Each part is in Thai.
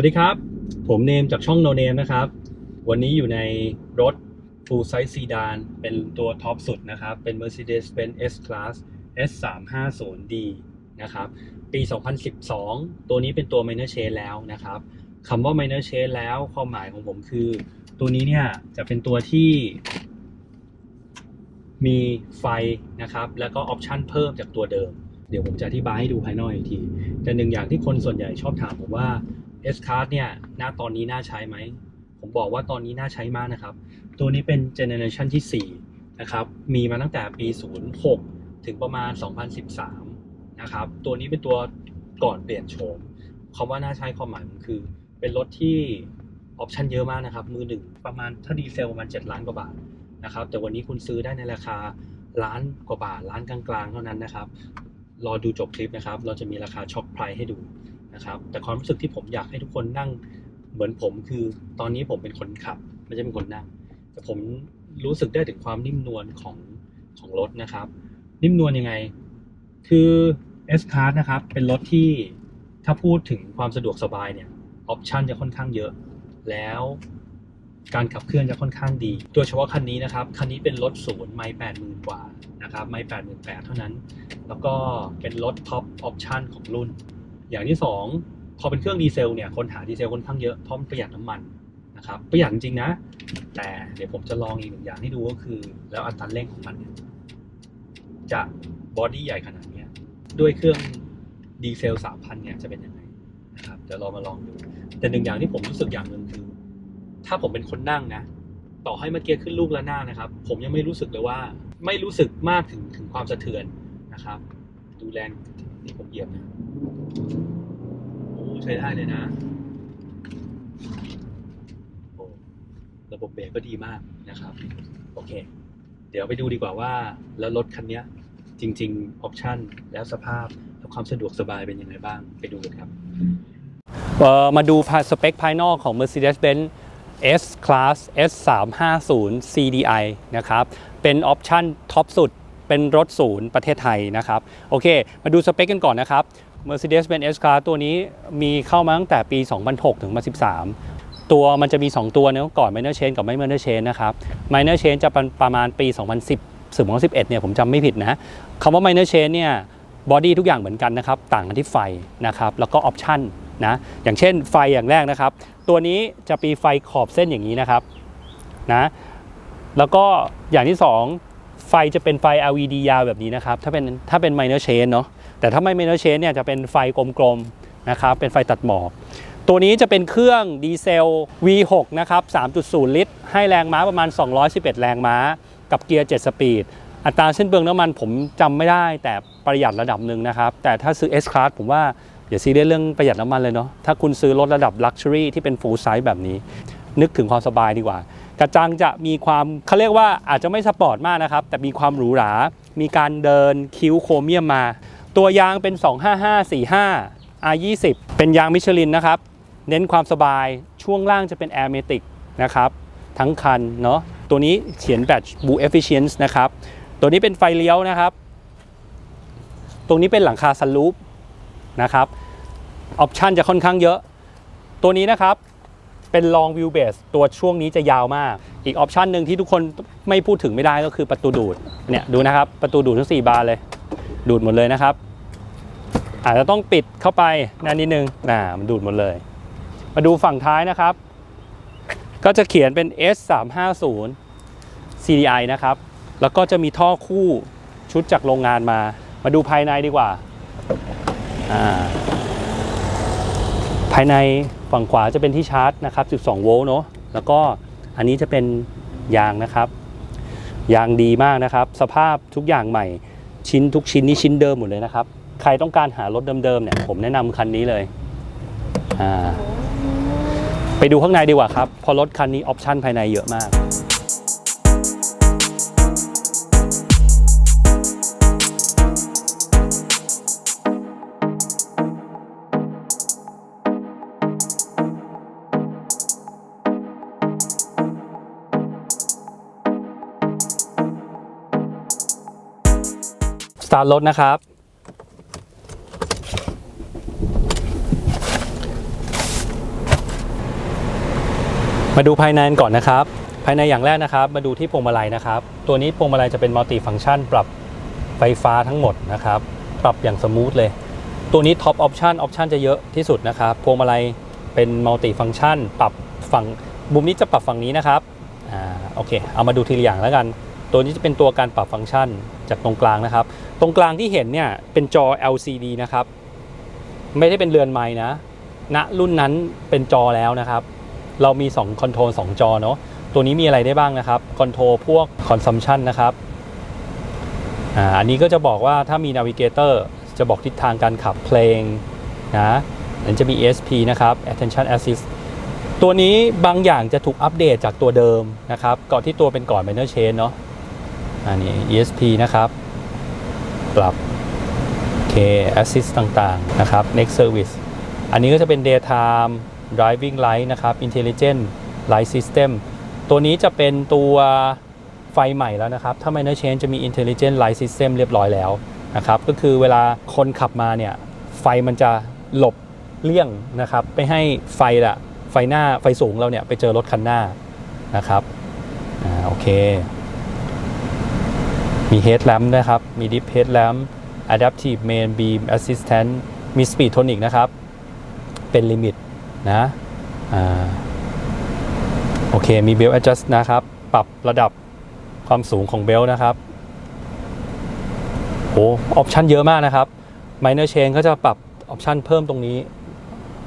วัสดีครับ ผมเนมจากช่อง No Name นะครับ วันนี้อยู่ในรถ Full Size Sedan เป็นตัวท็อปสุดนะครับ เป็น Mercedes-Benz S-Class S350D นะครับ ปี 2012 ตัวนี้เป็นตัว Minor Change แล้วนะครับคำว่า Minor Change แล้วความหมายของผมคือ ตัวนี้เนี่ยจะเป็นตัวที่มีไฟนะครับ แล้วก็ออปชันเพิ่มจากตัวเดิม เดี๋ยวผมจะอธิบายให้ดูภายนอกอีกที แต่หนึ่งอย่างที่คนส่วนใหญ่ชอบถามผมว่า S Card เนี่ยหน้าตอนนี้น่าใช้ไหม ผมบอกว่าตอนนี้น่าใช้มากนะครับ ตัวนี้เป็นเจเนอเรชันที่4นะครับ มีมาตั้งแต่ปี 06 ถึงประมาณ 2013 นะครับ ตัวนี้เป็นตัวก่อนเปลี่ยนโฉมคำว่าน่าใช้ความหมายมันคือ เป็นรถที่ออปชันเยอะมากนะครับ มือหนึ่งประมาณถ้าดีเซลประมาณ 7 ล้านกว่าบาทนะครับ แต่วันนี้คุณซื้อได้ในราคาล้านกว่าบาทล้านกลางๆ เท่านั้นนะครับ รอดูจบคลิปนะครับ เราจะมีราคาช็อปไพรให้ดู นะครับ แต่ความรู้สึกที่ผมอยากให้ทุกคนนั่งเหมือนผมคือตอนนี้ผมเป็นคนขับไม่ใช่เป็นคนนั่ง แต่ผมรู้สึกได้ถึงความนิ่มนวลของของรถนะครับ นิ่มนวลยังไง คือ S Class นะครับ เป็นรถที่ถ้าพูดถึงความสะดวกสบายเนี่ยออปชันจะค่อนข้างเยอะ แล้วการขับเคลื่อนจะค่อนข้างดีตัวเฉพาะคันนี้นะครับ คันนี้เป็นรถศูนย์ไม่แปดหมื่นกว่านะครับ ไม่แปดหมื่นแปดเท่านั้น แล้วก็เป็นรถท็อปออปชันของรุ่น อย่างที่สองพอเป็นเครื่องดีเซลเนี่ยคนหาดีเซลค่อนข้างเยอะเพราะมันประหยัดน้ำมันนะครับประหยัดจริงนะ แต่เดี๋ยวผมจะลองอีกหนึ่งอย่างให้ดูก็คือ แล้วอัตราเร่งของมันเนี่ยจะบอดี้ใหญ่ขนาดนี้ด้วยเครื่องดีเซล3,000เนี่ยจะเป็นยังไงนะครับเดี๋ยวเรามาลองดู แต่หนึ่งอย่างที่ผมรู้สึกอย่างหนึ่งคือ ถ้าผมเป็นคนนั่งนะ ต่อให้เมื่อกี้ขึ้นลูกละหน้านะครับ ผมยังไม่รู้สึกเลยว่า ไม่รู้สึกมากถึงถึงความสะเทือนนะครับ ดูแรงที่ผมเหยียบนะ โอ้ใช้ได้เลยนะโอ้ระบบเบรกก็ดีมากนะครับ โอเค เดี๋ยวไปดูดีกว่าว่า แล้วรถคันนี้จริง ๆ ออปชันแล้วสภาพและความสะดวกสบายเป็นยังไงบ้าง ไปดูกันครับมาดูภายสเปคภายนอกของ Mercedes-Benz S Class S 3 5 0 CDI นะครับ เป็นออปชั่นท็อปสุด เป็นรถศูนย์ประเทศไทยนะครับ โอเค มาดูสเปคกันก่อนนะครับ Mercedes-Benz S Class ตัวนี้มีเข้ามาตั้งแต่ปี 2006 ถึงมา 13 ตัวมันจะมี 2 ตัวเนะก่อน Minor Change กับไม่ Minor Change นะครับ Minor Change จะประประมาณปี 2010ถึง2011เนี่ยผมจำไม่ผิดนะคำว่า Minor Change เนี่ยบอดี้ทุกอย่างเหมือนกันนะครับ ต่างกันที่ไฟนะครับแล้วก็ออปชั่นนะอย่างเช่นไฟอย่างแรกนะครับ ตัวนี้จะมีไฟขอบเส้นอย่างนี้นะครับนะแล้วก็อย่างที่ 2 ไฟจะเป็นไฟ LED ยาวแบบนี้นะครับ ถ้าเป็นถ้าเป็น minor change เนาะ แต่ถ้าไม่ minor change เนี่ยจะเป็นไฟกลมๆนะครับเป็นไฟตัดหมอก ตัวนี้จะเป็นเครื่องดีเซล V6 นะครับ 3.0 ลิตร ให้แรงม้าประมาณ 211 แรงม้า กับเกียร์ 7 สปีด อัตราเส้นเบืองน้ำมันผมจำไม่ได้แต่ประหยัดระดับหนึ่งนะครับ แต่ถ้าซื้อ S Class ผมว่าอย่าซีเรียสเรื่องประหยัดน้ำมันเลยเนาะถ้าคุณซื้อรถระดับ Luxury ที่เป็น Full Size แบบนี้ นึกถึงความสบายดีกว่า กระจังจะมีความเขาเรียกว่าอาจจะไม่สปอร์ตมากนะครับ แต่มีความหรูหรา มีการเดินคิ้วโครเมียมมา ตัวยางเป็น 25545 R20 เป็นยางมิชลินนะครับ เน้นความสบายช่วงล่างจะเป็น Air m a t i c นะครับทั้งคันเนาะตัวนี้เขียนแบต Blue Efficiency นะครับ ตัวนี้เป็นไฟเลี้ยวนะครับ ตรงนี้เป็นหลังคาซันลูปนะครับออปชันจะค่อนข้างเยอะ ตัวนี้นะครับเป็น long wheel base ตัวช่วงนี้จะยาวมาก อีกออปชันหนึ่งที่ทุกคนไม่พูดถึงไม่ได้ก็คือประตูดูดเนี่ยดูนะครับประตูดูดทั้ง 4 บานเลย ดูดหมดเลยนะครับ อาจจะต้องปิดเข้าไปนั่นนิดนึงน่ามันดูดหมดเลย มาดูฝั่งท้ายนะครับ ก็จะเขียนเป็น S 3 5 0 CDI นะครับ แล้วก็จะมีท่อคู่ชุดจากโรงงานมา มาดูภายในดีกว่าอ่าภายในฝั่งขวาจะเป็นที่ชาร์จนะครับ 12 โวลต์เนาะแล้วก็อันนี้จะเป็นยางนะครับ ยางดีมากนะครับ สภาพทุกอย่างใหม่ ชิ้นทุกชิ้นนี่ชิ้นเดิมหมดเลยนะครับ ใครต้องการหารถเดิมๆเนี่ยผมแนะนำคันนี้เลยอ่าไปดูข้างในดีกว่าครับเพอรถคันนี้ออปชั่นภายในเยอะมาก ตาร์ทรถนะครับ มาดูภายในก่อนนะครับ ภายในอย่างแรกนะครับ มาดูที่พวงมาลัยนะครับ ตัวนี้พวงมาลัยจะเป็นมัลติฟัง c t ชัน ปรับไฟฟ้าทั้งหมดนะครับ ปรับอย่างสมูทเลย ตัวนี้ท็อปออปชันออปชันจะเยอะที่สุดนะครับ พวงมาลัยเป็นมัลติฟัง c t ชัน ปรับฝั่งมุมนี้จะปรับฝั่งนี้นะครับ อ่า โอเค เอามาดูทีละอย่างแล้วกัน ตัวนี้จะเป็นตัวการปรับฟังก์ชันจากตรงกลางนะครับ ตรงกลางที่เห็นเนี่ยเป็นจอ LCD นะครับ ไม่ได้เป็นเรือนไม้นะณรุ่นนั้นเป็นจอแล้วนะครับ เรามี2คอนโทรล2จอเนาะตัวนี้มีอะไรได้บ้างนะครับคอนโทรลพวกคอนซัมชันนะครับอ่าอันนี้ก็จะบอกว่าถ้ามีนาวิเกเตอร์จะบอกทิศทางการขับเพลงนะมันจะมี ESP นะครับ Attention Assist ตัวนี้บางอย่างจะถูกอัปเดตจากตัวเดิมนะครับก่อนที่ตัวเป็นก่อน Minor Chain เนาะ อันนี้ ESP นะครับ ปรับ K Assist ต่างๆ นะครับ Next Service อันนี้ก็จะเป็น Daytime Driving Light นะครับ Intelligent Light System ตัวนี้จะเป็นตัวไฟใหม่แล้วนะครับ ถ้า Minor Change จะมี Intelligent Light System เรียบร้อยแล้วนะครับ ก็คือเวลาคนขับมาเนี่ย ไฟมันจะหลบเลี่ยงนะครับไม่ให้ไฟละไฟหน้าไฟสูงเราเนี่ย ไปเจอรถคันหน้านะครับ อ่า โอเค มี headlamp นะครับ มี dip headlamp adaptive main beam assistant มี speed tonic นะครับ เป็นลิมิตนะอโอเค มี belt adjust นะครับ ปรับระดับความสูงของเบลนะครับโอ้ออปชันเยอะมากนะครับ minor change ก็จะปรับออปชันเพิ่มตรงนี้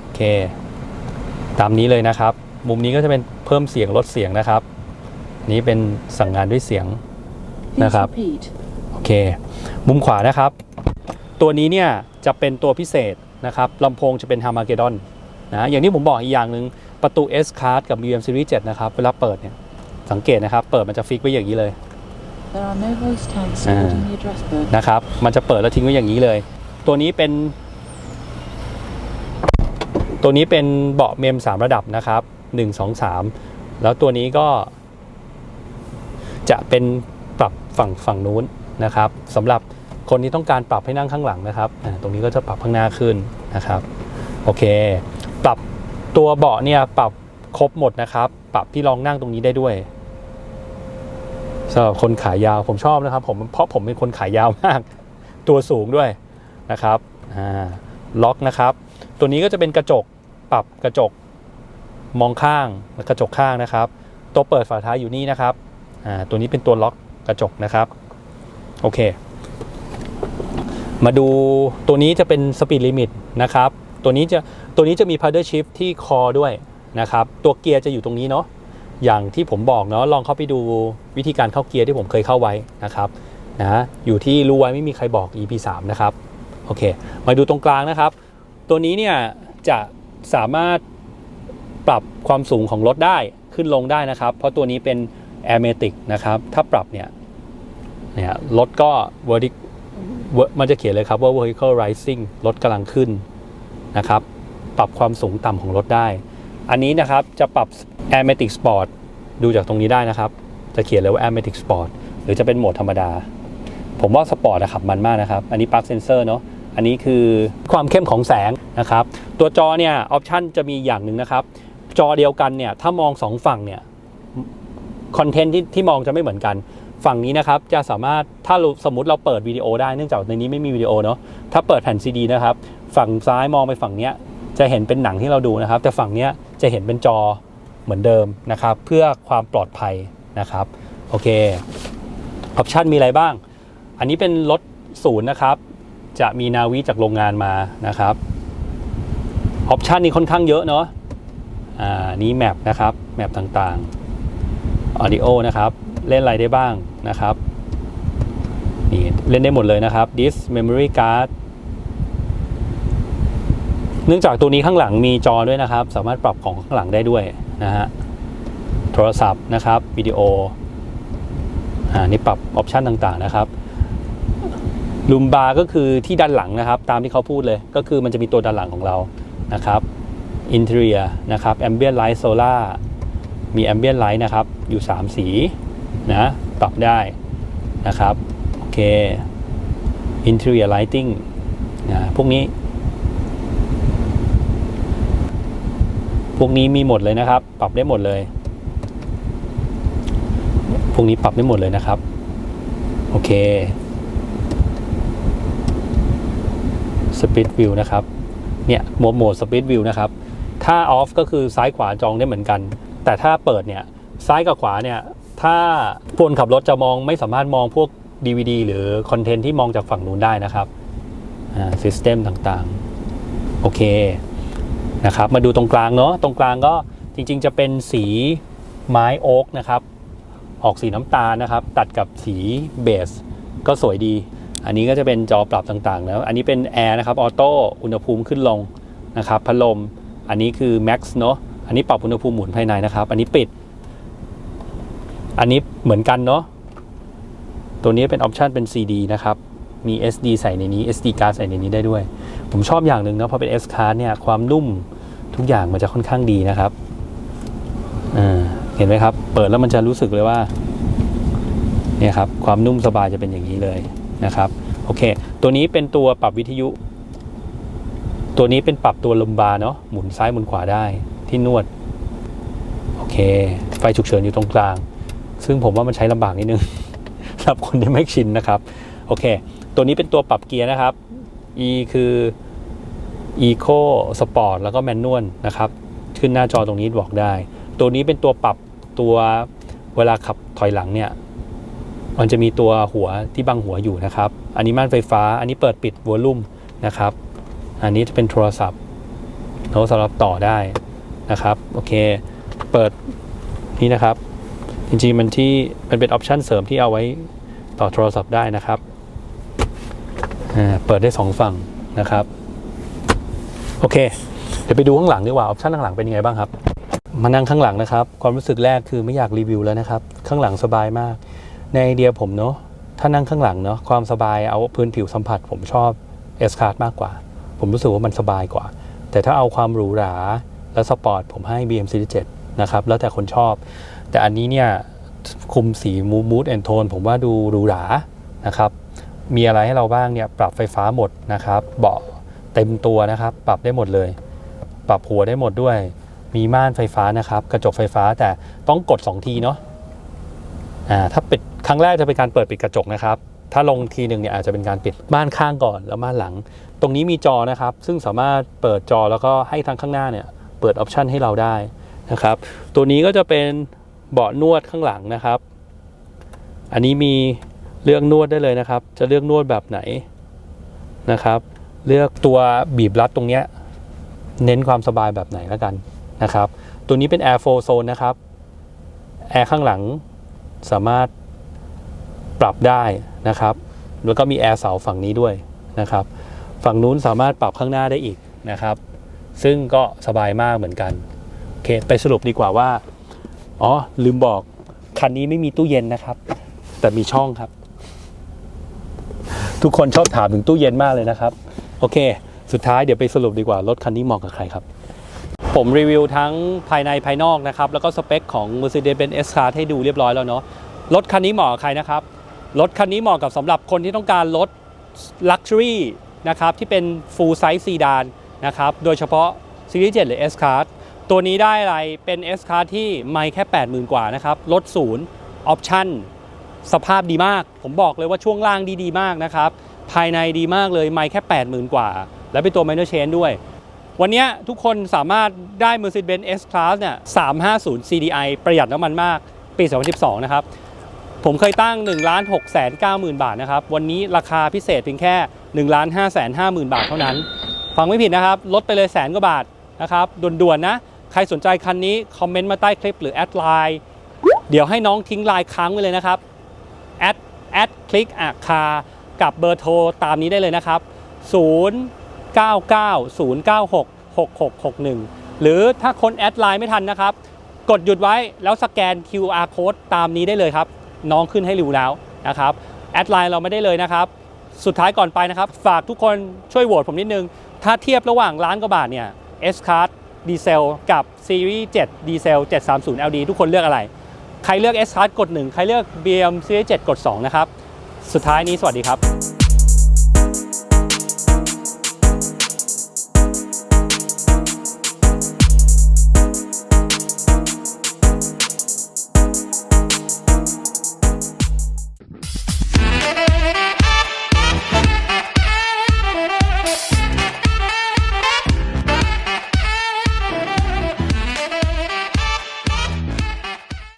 โอเค ตามนี้เลยนะครับ มุมนี้ก็จะเป็นเพิ่มเสียงลดเสียงนะครับ นี้เป็นสั่งงานด้วยเสียง นะครับ repeat. โอเค มุมขวานะครับ ตัวนี้เนี่ยจะเป็นตัวพิเศษนะครับลำโพงจะเป็น h a r m a g e d d o n นะอย่างที่ผมบอกอีกอย่างหนึ่งประตู S Card กับ BM Series 7 นะครับ เวลาเปิดเนี่ย สังเกตนะครับ เปิดมันจะฟิกไว้อย่างนี้เลย There are no voice tags stored in the address book. นะครับ มันจะเปิดแล้วทิ้งไว้อย่างนี้เลย ตัวนี้เป็น ตัวนี้เป็นเบาะเมม 3 ระดับนะครับ 1 2 3 แล้วตัวนี้ก็จะเป็นปรับ ฝั่งฝั่งนู้นนะครับสำหรับคนที่ต้องการปรับให้นั่งข้างหลังนะครับ ตรงนี้ก็จะปรับข้างหน้าขึ้นนะครับโอเค ปรับตัวเบาะเนี่ยปรับครบหมดนะครับ ปรับที่รองนั่งตรงนี้ได้ด้วยสำหรับคนขายาวผมชอบนะครับ ผมเพราะผมเป็นคนขายาวมาก ตัวสูงด้วยนะครับอ่าล็อกนะครับ ตัวนี้ก็จะเป็นกระจกปรับกระจกมองข้างและกระจกข้างนะครับ ตัวเปิดฝาท้ายอยู่นี่นะครับอ่าตัวนี้เป็นตัวล็อก กระจกนะครับ โอเค มาดูตัวนี้จะเป็นสปีดลิมิตนะครับ ตัวนี้จะตัวนี้จะมี paddle shift ที่คอด้วยนะครับ ตัวเกียร์จะอยู่ตรงนี้เนาะอย่างที่ผมบอกเนาะลองเข้าไปดูวิธีการเข้าเกียร์ที่ผมเคยเข้าไว้นะครับนะอยู่ที่รู้ไว้ไม่มีใครบอก EP 3นะครับโอเค มาดูตรงกลางนะครับ ตัวนี้เนี่ยจะสามารถปรับความสูงของรถได้ขึ้นลงได้นะครับ เพราะตัวนี้เป็น a i r m a t i c นะครับ ถ้าปรับเนี่ยเนี่ยรถก็ vertic เวมันจะเขียนเลยครับว่า vertical rising รถกำลังขึ้นนะครับ ปรับความสูงต่ำของรถได้ อันนี้นะครับจะปรับ a i r m a t i c Sport ดูจากตรงนี้ได้นะครับ จะเขียนเลยว่า a i r m a t i c Sport หรือจะเป็นโหมดธรรมดา ผมว่าสปอร์ตอะขับมันมากนะครับ อันนี้ปลั๊กเซนเซอร์เนาะอันนี้คือความเข้มของแสงนะครับ ตัวจอเนี่ยออปชันจะมีอย่างหนึ่งนะครับ จอเดียวกันเนี่ยถ้ามองสองฝั่งเนี่ย คอนเทนต์ที่ที่มองจะไม่เหมือนกัน ฝั่งนี้นะครับจะสามารถถ้าเราสมมติเราเปิดวิดีโอได้เนื่องจากในนี้ไม่มีวิดีโอเนาะถ้าเปิดแผ่นซีดีนะครับฝั่งซ้ายมองไปฝั่งเนี้ยจะเห็นเป็นหนังที่เราดูนะครับ แต่ฝั่งเนี้ยจะเห็นเป็นจอเหมือนเดิมนะครับ เพื่อความปลอดภัยนะครับโอเคออปชันมีอะไรบ้าง อันนี้เป็นรถศูนย์นะครับ จะมีนาวิจากโรงงานมานะครับออปชันนี้ค่อนข้างเยอะเนาะอ่านี้แมปนะครับแมปต่างๆ ออดิโอนะครับเล่นอะไรได้บ้างนะครับนี่เล่นได้หมดเลยนะครับ disk memory card เนื่องจากตัวนี้ข้างหลังมีจอด้วยนะครับ สามารถปรับของข้างหลังได้ด้วยนะฮะโทรศัพท์นะครับวิดีโออ่านี่ปรับออปชันต่างๆนะครับลูมบาก็คือที่ด้านหลังนะครับ ตามที่เขาพูดเลยก็คือมันจะมีตัวด้านหลังของเรานะครับอินเท i รียนะครับแอมเบียนไลท์โซล่า มีแอมเบียนไลท์นะครับ อยู่ 3 สีนะปรับได้นะครับ โอเค Interior Lighting นะพวกนี้ พวกนี้มีหมดเลยนะครับ ปรับได้หมดเลย พวกนี้ปรับได้หมดเลยนะครับ โอเคสปีดวิวนะครับ เนี่ยโหมดโหมดสปีดวิวนะครับ ถ้าออฟก็คือซ้ายขวาจองได้เหมือนกัน แต่ถ้าเปิดเนี่ยซ้ายกับขวาเนี่ยถ้าคนขับรถจะมองไม่สามารถมองพวก DVD หรือคอนเทนต์ที่มองจากฝั่งนู้นได้นะครับอ่าซิสเต็มต่างๆ โอเคนะครับ มาดูตรงกลางเนาะตรงกลางก็จริงๆ จะเป็นสีไม้โอ๊กนะครับ ออกสีน้ำตาลนะครับ ตัดกับสีเบส ก็สวยดี อันนี้ก็จะเป็นจอปรับต่างๆแล้วอันนี้เป็นแอร์นะครับออโต้อุณหภูมิขึ้นลงนะครับพัดลม อันนี้คือ Max เนาะ อันนี้ปรับอุณหภูมิหมุนภายในนะครับ อันนี้ปิด อันนี้เหมือนกันเนาะ ตัวนี้เป็นออปชันเป็น CD นะครับ มี SD ใส่ในนี้ SD card ใส่ในนี้ได้ด้วย ผมชอบอย่างหนึ่งนะพอเป็น S card เนี่ยความนุ่มทุกอย่างมันจะค่อนข้างดีนะครับอ่าเห็นไหมครับ เปิดแล้วมันจะรู้สึกเลยว่าเนี่ยครับความนุ่มสบายจะเป็นอย่างนี้เลยนะครับโอเค ตัวนี้เป็นตัวปรับวิทยุ ตัวนี้เป็นปรับตัวลมบาร์เนาะหมุนซ้ายหมุนขวาได้ ที่นวด โอเค ไฟฉุกเฉินอยู่ตรงกลาง ซึ่งผมว่ามันใช้ลำบากนิดนึงสำหรับคนที่ไม่ชินนะครับ โอเค ตัวนี้เป็นตัวปรับเกียร์นะครับ E คือ Eco Sport แล้วก็ Manual นะครับ ขึ้นหน้าจอตรงนี้บอกได้ ตัวนี้เป็นตัวปรับตัวเวลาขับถอยหลังเนี่ย มันจะมีตัวหัวที่บังหัวอยู่นะครับ อันนี้ม่านไฟฟ้า อันนี้เปิดปิดวอลลุ่มนะครับ อันนี้จะเป็นโทรศัพท์โน้ตสำหรับต่อได้ นะครับโอเค เปิดนี่นะครับ จริงๆมันที่มันเป็นออปชันเสริมที่เอาไว้ต่อโทรศัพท์ได้นะครับอ่าเปิดได้สองฝั่งนะครับ โอเค เดี๋ยวไปดูข้างหลังดีกว่าออปชันข้างหลังเป็นยังไงบ้างครับ มานั่งข้างหลังนะครับ ความรู้สึกแรกคือไม่อยากรีวิวแล้วนะครับ ข้างหลังสบายมาก ในไอเดียผมเนาะถ้านั่งข้างหลังเนาะความสบายเอาพื้นผิวสัมผัส ผมชอบ S Card มากกว่า ผมรู้สึกว่ามันสบายกว่า แต่ถ้าเอาความหรูหรา และสปอร์ตผมให้ BM Series 7นะครับแล้วแต่คนชอบ แต่อันนี้เนี่ยคุมสีมูมูดแอนโทนผมว่าดูหรูหรานะครับมีอะไรให้เราบ้างเนี่ยปรับไฟฟ้าหมดนะครับเบาะเต็มตัวนะครับ ปรับได้หมดเลย ปรับหัวได้หมดด้วย มีม่านไฟฟ้านะครับ กระจกไฟฟ้าแต่ต้องกด 2 ทีเนาะอ่าถ้าปิดครั้งแรกจะเป็นการเปิดปิดกระจกนะครับ ถ้าลงทีหนึ่งเนี่ยอาจจะเป็นการปิดม่านข้างก่อนแล้วม่านหลัง ตรงนี้มีจอนะครับ ซึ่งสามารถเปิดจอแล้วก็ให้ทางข้างหน้าเนี่ย เปิดออปชันให้เราได้นะครับ ตัวนี้ก็จะเป็นเบาะนวดข้างหลังนะครับ อันนี้มีเลือกนวดได้เลยนะครับ จะเลือกนวดแบบไหนนะครับ เลือกตัวบีบรัดตรงเนี้ยเน้นความสบายแบบไหนแล้วกันนะครับ ตัวนี้เป็น Air f l o Zone นะครับ แอร์ข้างหลังสามารถปรับได้นะครับ แล้วก็มีแอร์เสาฝั่งนี้ด้วยนะครับ ฝั่งนู้นสามารถปรับข้างหน้าได้อีกนะครับ ซึ่งก็สบายมากเหมือนกันโอเคไปสรุปดีกว่าว่าอ๋อลืมบอกคันนี้ไม่มีตู้เย็นนะครับ แต่มีช่องครับ ทุกคนชอบถามถึงตู้เย็นมากเลยนะครับ โอเค สุดท้ายเดี๋ยวไปสรุปดีกว่ารถคันนี้เหมาะกับใครครับ ผมรีวิวทั้งภายในภายนอกนะครับ แล้วก็สเปคของ Mercedes-Benz S-Class ให้ดูเรียบร้อยแล้วเนาะรถคันนี้เหมาะกับใครนะครับรถคันนี้เหมาะกับสำหรับคนที่ต้องการรถ Luxury นะครับที่เป็น Full Size Sedan น นะครับ โดยเฉพาะ Series 7หรือ S-Class ตัวนี้ได้อะไรเป็น S-Class ที่ไม่แค่ 80,000 กว่านะครับรถศูนย์ออปชั่นสภาพดีมาก ผมบอกเลยว่าช่วงล่างดีดีมากนะครับ ภายในดีมากเลยไม่แค่ 80,000 กว่า แล้วเป็นตัว minor chain ด้วย วันนี้ทุกคนสามารถได้ Mercedes-Benz S-Class เนี่ย 350 CDI ประหยัดน้ำมันมาก ปี 2012 นะครับ ผมเคยตั้ง 1 6 9 0 0 0 0 บาทนะครับ วันนี้ราคาพิเศษเพียงแค่ 1 5 5 0 0 0 0 บาทเท่านั้น ฟังไม่ผิดนะครับ ลดไปเลยแสนกว่าบาทนะครับด่วนๆนะ ใครสนใจคันนี้ คอมเมนต์มาใต้คลิปหรือแอดไลน์เดี๋ยวให้น้องทิ้งไลน์ค้างไว้เลยนะครับแอดแอดคลิกอาคากับเบอร์โทรตามนี้ได้เลยนะครับ 0 9 9 0 9 6 6 6 6 1 หรือถ้าคนแอดไลน์ไม่ทันนะครับ กดหยุดไว้แล้วสแกน QR code ตามนี้ได้เลยครับ น้องขึ้นให้ริวแล้วนะครับแอดไลน์เราไม่ได้เลยนะครับ สุดท้ายก่อนไปนะครับ ฝากทุกคนช่วยโหวตผมนิดนึง ถ้าเทียบระหว่างล้านกว่าบาทเนี่ย S-Class ดีเซลกับ Series 7 ดีเซล 730 LD ทุกคนเลือกอะไร ใครเลือก S-Class กด 1 ใครเลือก BM Series 7 กด 2 นะครับ สุดท้ายนี้สวัสดีครับ